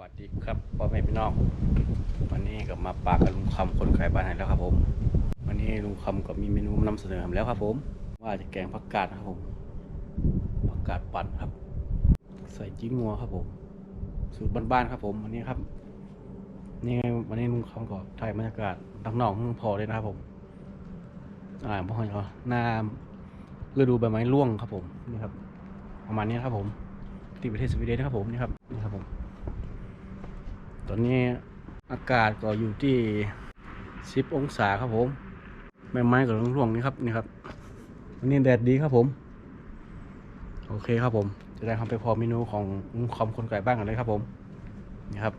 วัสดีครับพ่อแม่พี่น้องวันนี้ก็มาปากกับลุงคำคนขายบ้านให้แล้วครับ ผม วันนี้ลุงคำก็มีเมนูมานำเสนอแล้วครับ ผม ว่าจะแกงผักกาดครับผมผักกาดปั่นครับ ใส่จิ้งงัวครับ ผม สูตรบ้านๆครับ ผมวันนี้ครับ นี่ไงวันนี้ลุงคำก็ถ่ายบรรยากาศดังนอกเมืองพอเลยนะครับผมอ่าพ่อเขาหน้าฤดูใบไม้ร่วงครับ ผมนี่ครับ ประมาณนี้ครับ ผมที่ประเทศสวีเดนนะครับผมนี่ครับนี่ครับผม ตอนนี้อากาศก็อยู่ที่ 10 องศาครับผมใบไม้ก็ร่วงๆนี่ครับนี่ครับวันนี้แดดดีครับผม โอเคครับผม จะได้ทำไปพอเมนูของคอมคนไก่บ้างกันเลยครับผมนี่ครับ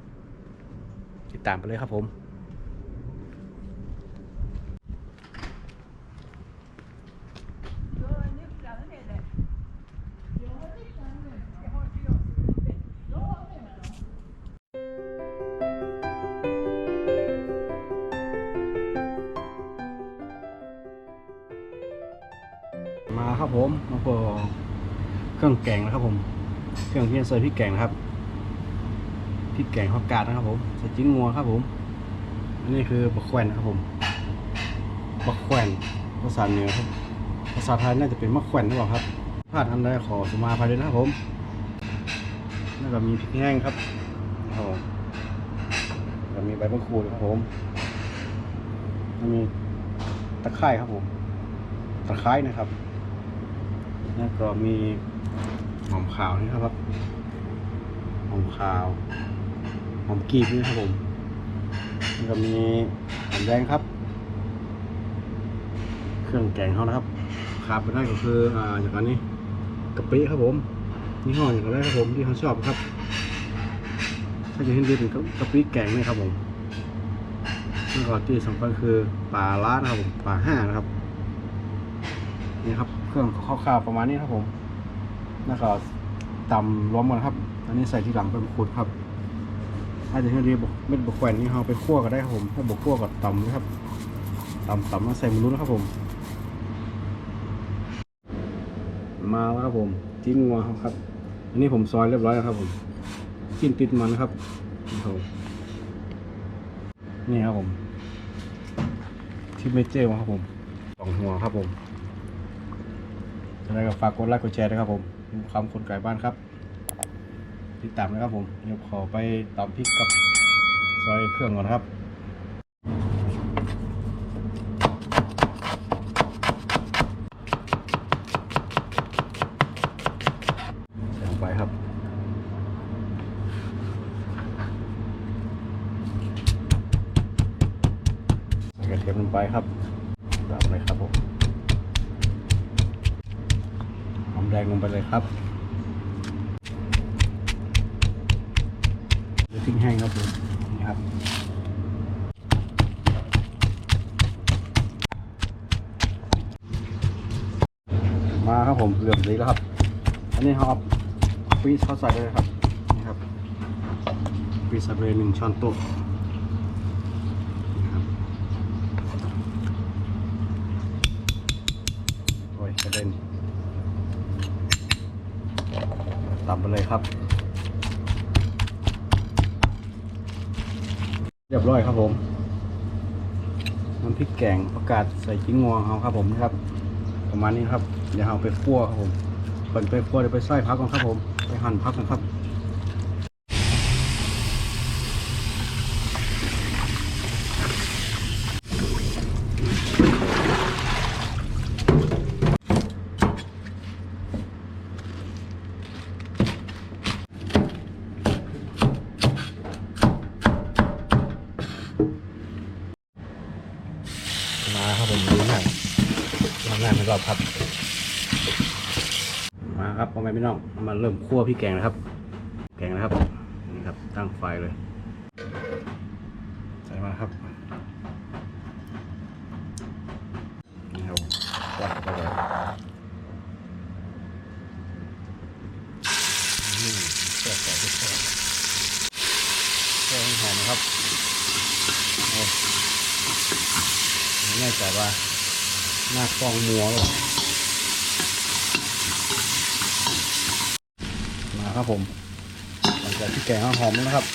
ติดตามไปเลยครับผม มาครับผมมาพอเครื่องแกงนะครับผม เครื่องที่จะใส่พริกแกงนะครับพริกแกงฮอกกาดนะครับผมใส่จิ้งงัวครับผมอันนี้คือบักแควนนะครับผมบักแควนภาษาเหนือครับภาษาไทยน่าจะเป็นมะแขวนหรือเปล่าครับพลาดอันใดขอสมาภายด้วยนะครับผมแล้วก็มีพริกแห้งครับครับผมแล้วมีใบมะกรูดครับผมแล้วมีตะไคร้ครับผมตะไคร้นะครับ แล้วก็มีหอมขาวนี่ครับหอมขาวหอมกรีบนี่ครับผมแล้วก็มีหอมแดงครับ เครื่องแกงเขานะครับขาดไปได้ก็คืออ่าอย่างอันนี้กะปิครับผมนี่ห้ออย่างไรครับผมที่เขาชอบครับ ถ้าจะเห็นดีเป็นกะปิแกงนี่ครับผมแล้วก็ที่สำคัญคือปลาล้านะครับผมปลาห้านะครับนี่ครับ เครื่องคร่าวๆประมาณนี้ครับผมแล้วก็ตำรวมหมดครับ อันนี้ใส่ที่หลังเป็นขูดครับถ้าจะให้ดีบอกเม็ดบกแขวนนี่เราไปคั่วก็ได้ครับผมถ้าบกคั่วก็ตำนะครับตำตำมาใส่มูนะครับผม มาแล้วครับผมจิ้มงัวครับ อันนี้ผมซอยเรียบร้อยแล้วครับผมจิ้มติดมันนะครับนี่ครับผมนี่ครับผมที่เมเจอร์ครับผมสองหัวครับผม จะได้ก็ฝากกดไลค์กดแชร์ด้วยครับผมคำคนไก่บ้านครับ ติดตามนะครับผมเดี๋ยวขอไปตำพริกกับซอยเครื่องก่อนนะครับใส่ลงไปครับใส่กระเทียมลงไปครับตามเลยครับผมหอม แดงลงไปเลยครับเดี๋ยวทิ้งแห้งครับผมนี่ครับมาครับผมเหลือมดีแล้วครับ อันนี้เขาเอาปีเขาใส่เลยครับนี่ครับปีสใส่ไปหนึ่งช้อนโต๊ะนี่ครับโอ้ยกระเด็น ตับไปเลยครับ เรียบร้อยครับผม น้ำพริกแกงประกาศใส่จิ้งงวงเขาครับผมนะครับ ประมาณนี้ครับ เดี๋ยวเอาไปคั่วครับผมก่อนไปคั่วเดี๋ยวไปใส่พักก่อนครับผม ไปหั่นพักก่อนครับ รอบครับ มาครับพ่อแม่พี่น้องมาเริ่มคั่วพี่แกงนะครับ แกงนะครับนี่ครับตั้งไฟเลยใส่มาครับนี่ครับวัดเข้าไปอืมแซ่แซ่บแซ่บแซ่บแซ่บให้หอมนะครับโอ้ไม่แน่ใจว่า หน้ากล้องมัวหรอเล่ามาครับผม หลังจากที่แกงหอมๆนะครับ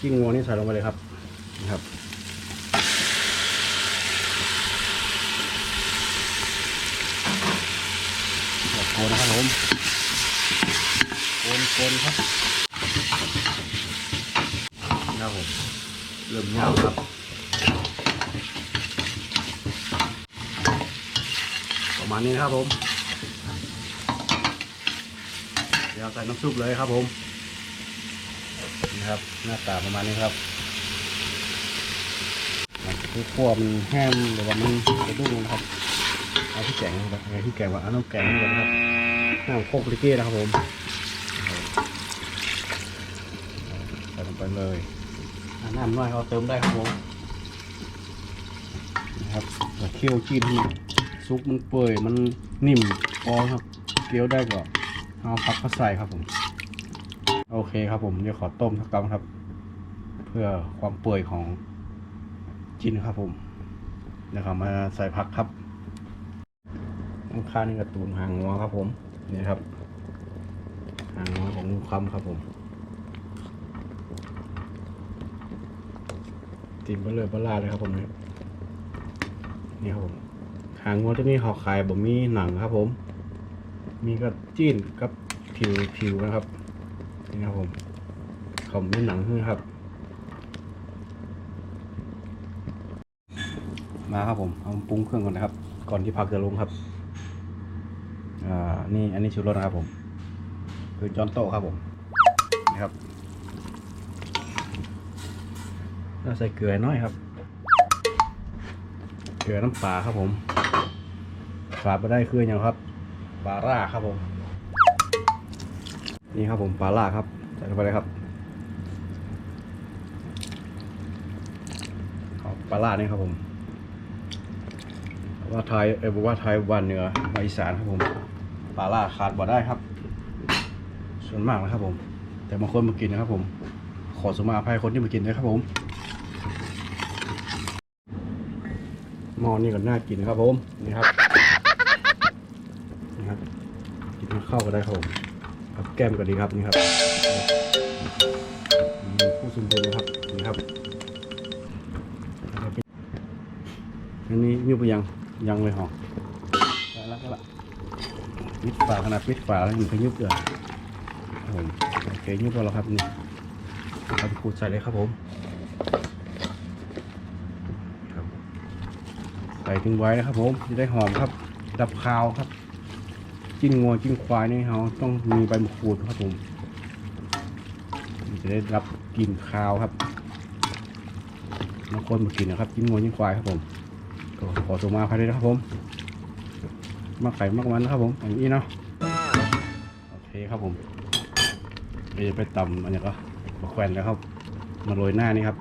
กิ้งงัวนี่ใส่ลงไปเลยครับนะครับโคนนะครับผมโคนโคนครับนะครับผมเริ่มยาวครับ ประมาณนี้นะครับผม เดี๋ยวใส่น้ำซุปเลยครับผมนะครับหน้าตาประมาณนี้ครับคือขั้วมันแห้งหรือว่ามันกระดุ้งนะครับเอาที่แกงนะครับเอาที่แกงว่าเอาน้ำแกงนี่ก่อนนะครับน้ำโคกลิเก้นะครับผมใส่ลงไปเลยอ่าน้ำน้อยเราเติมได้ครับผมนะครับแล้วเคี่ยวจีนให้ ซุปมันเปื่อยมันนิ่มพอครับเคี้ยวได้ก็เอาพักก็ใส่ครับผม โอเคครับผมเดี๋ยวขอต้มสักกำครับ เพื่อความเปื่อยของจินครับผมเดี๋ยวเรามาใส่ผักครับข้างข้านี่กระตูนหางงัวครับ ผมนี่ครับหางงัวของลุงคำครับผมติมเบลเลอร์เบลล่าเลยครับผมนี่ยนี่ครับผม หางงัวตัวนี้เขาขายบ่มีหนังครับ ผม มีกระจิ้นกับผิวผิวนะครับนี่ครับผมเขาไม่หนังขึ้นครับ มาครับผมเอาปรุงเครื่องก่อนนะครับ ก่อนที่ผักจะลงครับอ่านี่อันนี้ชูรสนะครับผม คือจอนโต๊ะครับผมนี่ครับเราใส่เกลือน้อยครับ เกลือน้ำปลาครับผมขาดไปได้คืออย่างครับปลาร่าครับผม นี่ครับผมปลาล่าครับใส่ลงไปเลยครับปลาล่านี่ครับผมว่าไทยเออบอกว่าไทยวันเหนือมาอีสานครับผมปลาล่าขาดบ่ได้ครับ ส่วนมากนะครับผม แต่บางคนมากินนะครับผม ขอสมาอภัยคนที่มากินด้วยครับผม หม้อนี่ก็น่ากินครับผมนี่ครับนี่ครับ กินข้าวก็ได้ครับผมครับแก้มก็ดีครับนี่ครับผู้สมบูรณ์นะครับนี่ครับอันนี้ยุบไปยังยังเลยหรอได้แล้วก็ละปิดฝาขนาดปิดฝาแล้วอยู่ขยุบเลยผมโอเคยุบแล้วครับนี่ครับขูดใส่เลยครับผมครับ ใส่ทิ้งไว้นะครับผมจะได้หอมครับ ดับคาวครับ จิ้นงัวจิ้นควายนี่เขาต้องมีใบมะกรูดครับผมจะได้รับกลิ่นคาวครับบางคนมากินนะครับจิ้นงัวจิ้นควายครับผมก็ขอตัวมาภายในนะครับผมมาไข่มากมันนะครับผมอย่างนี้เนาะโอเคครับผมเดี๋ยวไปตำอันนี้ก็มาแขวนแล้วครับ มาโรยหน้านี่ครับ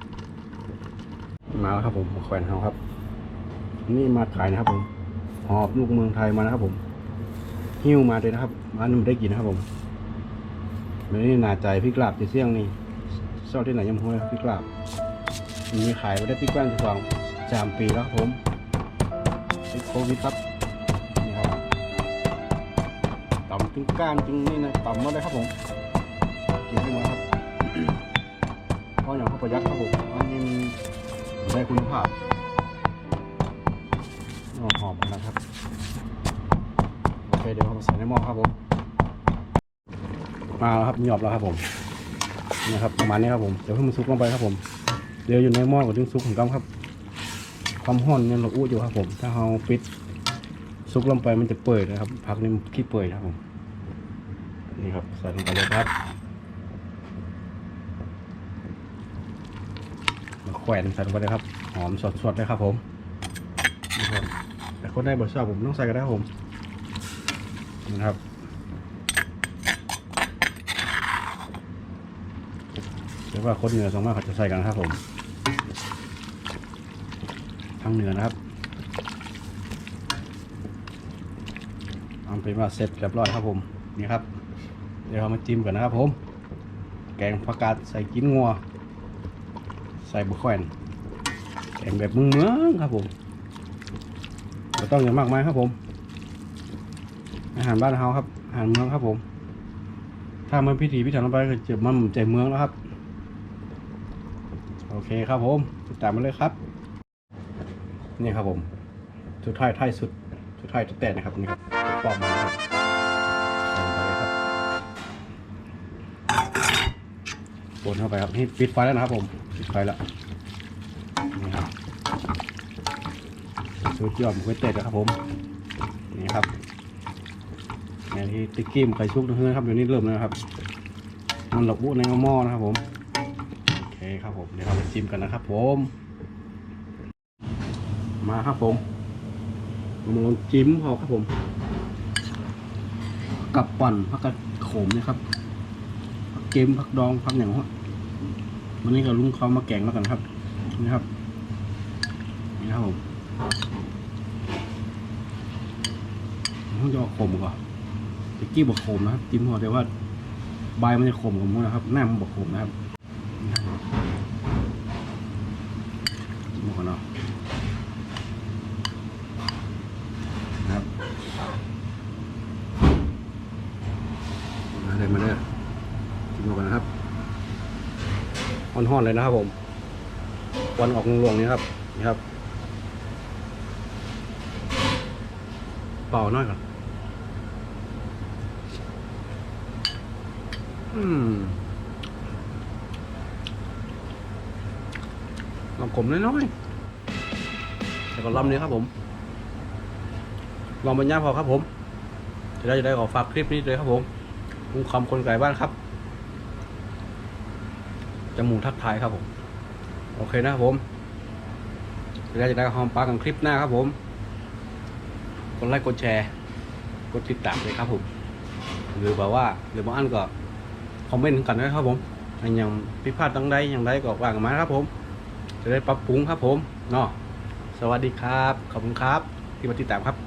มาแล้วครับผมมาแขวนเขาครับ นนี่มาขายนะครับผมหอบลูกเมืองไทยมานะครับ ผมหิ้วมาเลยนะครับร้านนี้มันได้กินนะครับ ผมไม่ได้หนาใจพริกลาบจะเสี่ยงนี่ชอบที่ไหนยังห้อยพริกลาบมีขายมาได้พริกแป้งสองสามปีแล้วครับผมติดโควิดครับนี่ครับต่ำจึงก้านจึงนี่นะต่ำมาเลยครับผมกินให้หมดครับเพราะอย่างเขาประหยัดครับผมอันนี้มันได้คุณภาพ หอมๆนะครับโอเคเดี๋ยวเรามใส่ในหม้อครับผมมาแล้วครับหยอบแล้วครับผมนี่ครับประมาณนี้ครับผมเดี๋ยวให้มันซุกลงไปครับผมเดี๋ยวอยู่ในหม้อกับจึงซุกของกัครับ ความห้อนเนี่ยเราอู้อยู่ครับผม ถ้าเราปิดซุกลงไปมันจะเปื่อยนะครับผักนี่มันขี้เปื่อยครับผมนี่ครับใส่ลงไปเลยครับมาแขวนใส่ลงไปเลยครับ หอมสดๆเลยครับผม คนได้บทชอบผมต้องใส่ก็ได้ครับผมนะครับเรียกว่าคนเหนือสองมากเขาจะใส่กันนะครับผมทางเหนือนะครับเอาเป็นว่าเสร็จเรียบร้อยครับผมนี่ครับ เดี๋ยวเรามาจิ้มกันนะครับผม แกงผักกาดใส่กินงัว ใส่บุแขวนแกงแบบเมืองๆครับผม ไม่ต้องอย่างมากมายครับผม อาหารบ้านเฮาครับ อาหารเมืองครับผม ถ้ามันพิธีพิถันลงไปก็จะมันใจเมืองแล้วครับ โอเคครับผมติดตามมาเลยครับ นี่ครับผม สุดท้ายท้ายสุด สุดท้ายจะแตะนะครับนี่ครับปอกมาครับใส่เลยครับปนเข้าไปครับนี่ปิดไฟแล้วนะครับผม ปิดไฟแล้วนี่ครับ สุดยอดหมูกระเตะนะครับผม นี่ครับในที่ติ๊กกี้มไข่ซุกนะครับเดี๋ยวนี้เริ่มแล้วนะครับ มันหลบบุในหม้อนะครับผมโอเคครับผมเดี๋ยวเราไปชิมกันนะครับผม มาครับผมมาลองจิ้มพอครับผม กับปั่นผักกระโขมนี่ยครับผักเกมผักดองผักอย่างวะวันนี้ก็ลุงเขามาแกงแล้วกันครับ นี่ครับ นี่ครับผม ผมจะเอาขมก่อนตะกี้บอกขมนะครับจิ้มพอแต่ว่าใบมันจะขมกับมันนะครับ หน้ามันบอกขมนะครับจิ้มก่อนเนาะนะครับมาเลยมาเลยกินกันนะครับห่อนๆเลยนะครับผมวันออกลวงๆนี้ครับนี่ครับเป่าน่อยก่อน อืมลองขมน้อยๆแล้วก็ลำนี้ครับผม ลองบรรยายพอครับผมจะได้จะได้ขอฝากคลิปนี้เลยครับผมลุงคำคนไก่บ้านครับ จมูกทักทายครับผม โอเคนะครับผมจะได้จะได้หอมปากกันคลิปหน้าครับผม กดไลค์กดแชร์ กดติดตามเลยครับผม หรือแบบว่าหรือบางอันก็ อมเมนต์กันนะครับผมอันยังพิพาทตั้งใดอย่างไรก็ว่ากันมาครับผม จะได้ปรับปรุงครับผมเนาะสวัสดีครับ ขอบคุณครับ ที่มาติดตามครับ